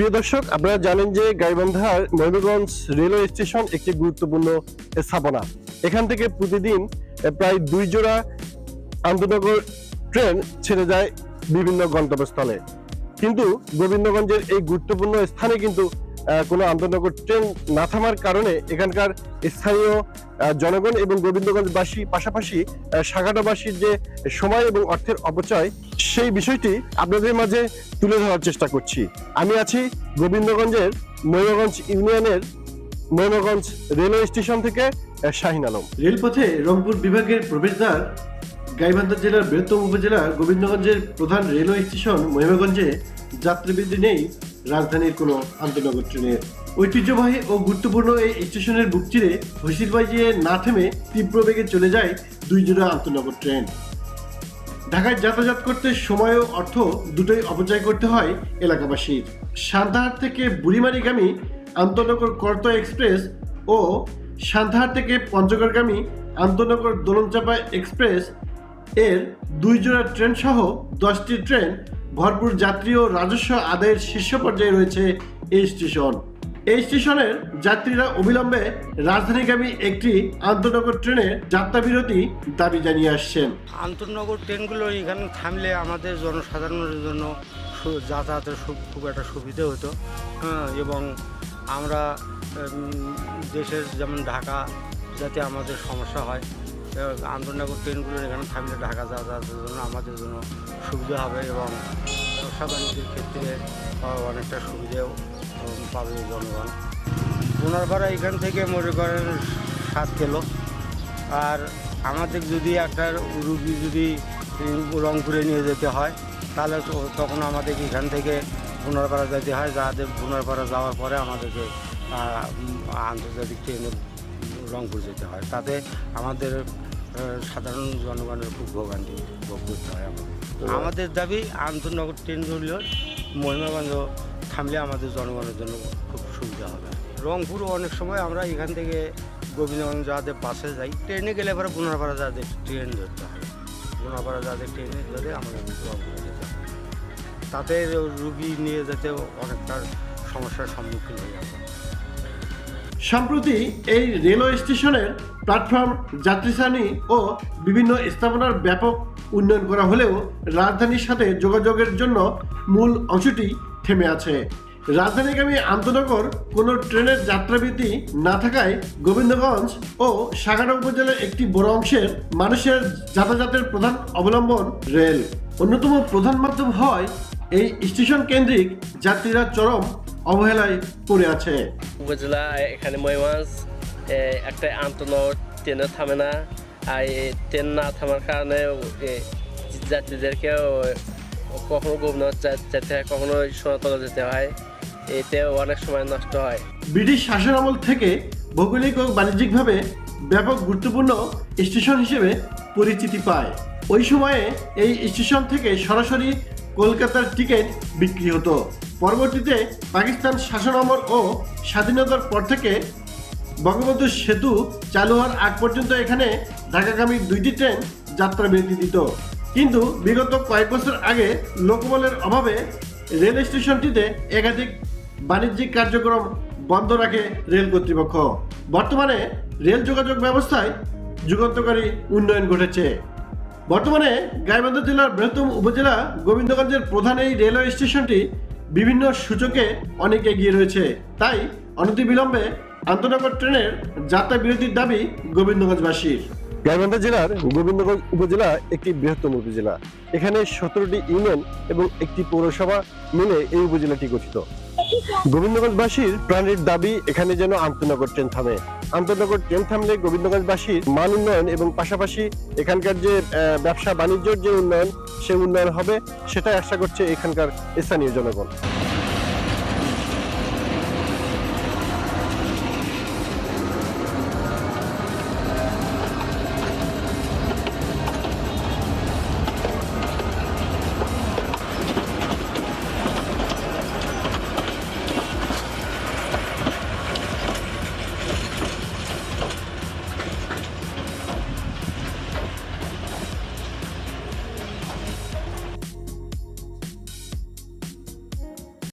প্রিয় দর্শক, আপনারা জানেন যে গাইবান্ধার ময়ূরগঞ্জ রেলওয়ে স্টেশন একটি গুরুত্বপূর্ণ স্থাপনা। এখান থেকে প্রতিদিন প্রায় দুই জোড়া আন্তনগর ট্রেন ছেড়ে যায় বিভিন্ন গন্তব্যস্থলে। কিন্তু গোবিন্দগঞ্জের এই গুরুত্বপূর্ণ স্থানে কিন্তু কোনো আন্তনগর ট্রেন না থামার কারণে এখানকার স্থানীয় জনগণ এবং গোবিন্দগঞ্জবাসী পাশাপাশি সাগাটাবাসীর যে সময় এবং অর্থের অপচয়, সেই বিষয়টি আপনাদের মাঝে তুলে ধরার চেষ্টা করছি। আমি আছি গোবিন্দগঞ্জের ময়ূরগঞ্জ ইউনিয়নের ময়ূরগঞ্জ রেলওয়ে স্টেশন থেকে শাহিন আলম। রেলপথে রংপুর বিভাগের প্রবেশদ্বার গাইবান্ধা জেলার বৃহত্তম উপজেলা গোবিন্দগঞ্জের প্রধান রেলওয়ে স্টেশন মহিমাগঞ্জে যাত্রীবৃদ্ধি নেই রাজধানীর কোনো আন্তনগর ট্রেনের। ঐতিহ্যবাহী ও গুরুত্বপূর্ণ এই স্টেশনের বুক চিরে হুইসিল বাজিয়ে না থেমে তীব্র বেগে চলে যায় দুই জোড়া আন্তনগর ট্রেন। ঢাকায় যাতায়াত করতে সময় ও অর্থ দুটোই অপচয় করতে হয় এলাকাবাসীর। সান্তাহার থেকে বুড়িমারিগামী আন্তনগর কর্ত এক্সপ্রেস ও সান্তাহার থেকে পঞ্চগড়গামী আন্তনগর দোলনচাপা এক্সপ্রেস এর দুই জোড়া ট্রেন সহ দশটি ট্রেন ভরপুর যাত্রী ও রাজস্ব আদায়ের শীর্ষ পর্যায়ে রয়েছে এই স্টেশন। এই স্টেশনের যাত্রীরা অবিলম্বে রাজধানীগামী একটি আন্তনগর ট্রেনের যাত্রা বিরতি দাবি জানিয়ে আসছেন। আন্তনগর ট্রেনগুলো এখানে থামলে আমাদের জনসাধারণের জন্য যাতায়াতের খুব একটা সুবিধে হতো। হ্যাঁ, এবং আমরা দেশের যেমন ঢাকা যাতে আমাদের সমস্যা হয় আন্তনগর ট্রেনগুলো এখানে থামলে ঢাকা যাতায়াতের জন্য আমাদের জন্য সুবিধা হবে এবং ব্যবসা বাণিজ্যের ক্ষেত্রে অনেকটা সুবিধেও পাবে জনগণ। পুনর্বার এখান থেকে মনে করেন সাত কিলো। আর আমাদের যদি একটা রুগী যদি রংপুরে নিয়ে যেতে হয়, তাহলে তখন আমাদের এখান থেকে পুনর্পাড়া যেতে হয়। যাদের পুনর্পাড়া যাওয়ার পরে আমাদেরকে আন্তর্জাতিক ট্রেনে রংপুর যেতে হয়। তাতে আমাদের সাধারণ জনগণের খুব ভোগান্তি ভোগ করতে হয় আমাদের। আমাদের দাবি আন্তনগর ট্রেনগুলো মহিমাগঞ্জ থামলে আমাদের জনগণের জন্য খুব সুবিধা হবে। রংপুর অনেক সময় আমরা এখান থেকে গোবিন্দগঞ্জ যাদের বাসে যাই। ট্রেনে গেলে পরে পুনর্পাড়া যাদের ট্রেন ধরতে হয়। পুনর্পাড়া যাদের ট্রেনে ধরে আমাদের রংপুরে যেতে হয় তাতে রুগী নিয়ে যেতে অনেকটা সমস্যার সম্মুখীন হয়ে যাবে। সম্প্রতি এই রেলওয়ে স্টেশনের প্ল্যাটফর্ম যাত্রী ও বিভিন্ন স্থাপনার ব্যাপক উন্নয়ন করা হলেও রাজধানীর সাথে যোগাযোগের জন্য মূল অংশটি থেমে আছে। রাজধানীগামী আন্তনগর কোনো ট্রেনের যাত্রাবিধি না থাকায় গোবিন্দগঞ্জ ও সাগারা উপজেলার একটি বড় অংশের মানুষের যাতায়াতের প্রধান অবলম্বন রেল। অন্যতম প্রধান মাধ্যম হয় এই স্টেশন কেন্দ্রিক যাত্রীরা চরম অবহেলায় পড়ে আছে। উপজেলা এখানে ময়মাজ একটা আন্তনগর ট্রেনে থামে না। আর ট্রেন না থামার কারণে যাত্রীদেরকে কখনো গোবিন্দ যেতে হয় কখনো সোনাতলা যেতে হয়। এতে অনেক সময় নষ্ট হয়। ব্রিটিশ শাসন আমল থেকে ভৌগোলিক ও বাণিজ্যিকভাবে ব্যাপক গুরুত্বপূর্ণ স্টেশন হিসেবে পরিচিতি পায়। ওই সময়ে এই স্টেশন থেকে সরাসরি কলকাতার টিকিট বিক্রি হতো। পরবর্তীতে পাকিস্তান শাসন আমল ও স্বাধীনতার পর থেকে বঙ্গবন্ধু সেতু চালু হওয়ার আগ পর্যন্ত এখানে ঢাকাগামী দুইটি ট্রেন যাত্রা বিরতি দিত। কিন্তু বিগত কয়েক বছর আগে লোকবলের অভাবে রেল স্টেশনটিতে একাধিক বাণিজ্যিক কার্যক্রম বন্ধ রাখে রেল কর্তৃপক্ষ। বর্তমানে রেল যোগাযোগ ব্যবস্থায় যুগান্তকারী উন্নয়ন ঘটেছে। বর্তমানে গাইবান্ধা জেলার বৃহত্তম উপজেলা গোবিন্দগঞ্জের প্রধান এই রেলওয়ে স্টেশনটি বিভিন্ন সূচকে অনেক এগিয়ে রয়েছে। তাই অনতিবিলম্বে আন্তনগর ট্রেনের যাত্রা বিরতির দাবি গোবিন্দগঞ্জবাসীর। গাইবান্ধা জেলার গোবিন্দগঞ্জ উপজেলা একটি বৃহত্তম উপজেলা। এখানে সতেরোটি ইউনিয়ন এবং একটি পৌরসভা মিলে এই উপজেলাটি গঠিত। গোবিন্দগঞ্জবাসীর প্রাণের দাবি, এখানে যেন আন্তনগর ট্রেন থামে। আন্তনগর ট্রেন থামলে গোবিন্দগঞ্জবাসীর মান উন্নয়ন এবং পাশাপাশি এখানকার যে ব্যবসা বাণিজ্যের যে উন্নয়ন, সে উন্নয়ন হবে, সেটাই আশা করছে এখানকার স্থানীয় জনগণ।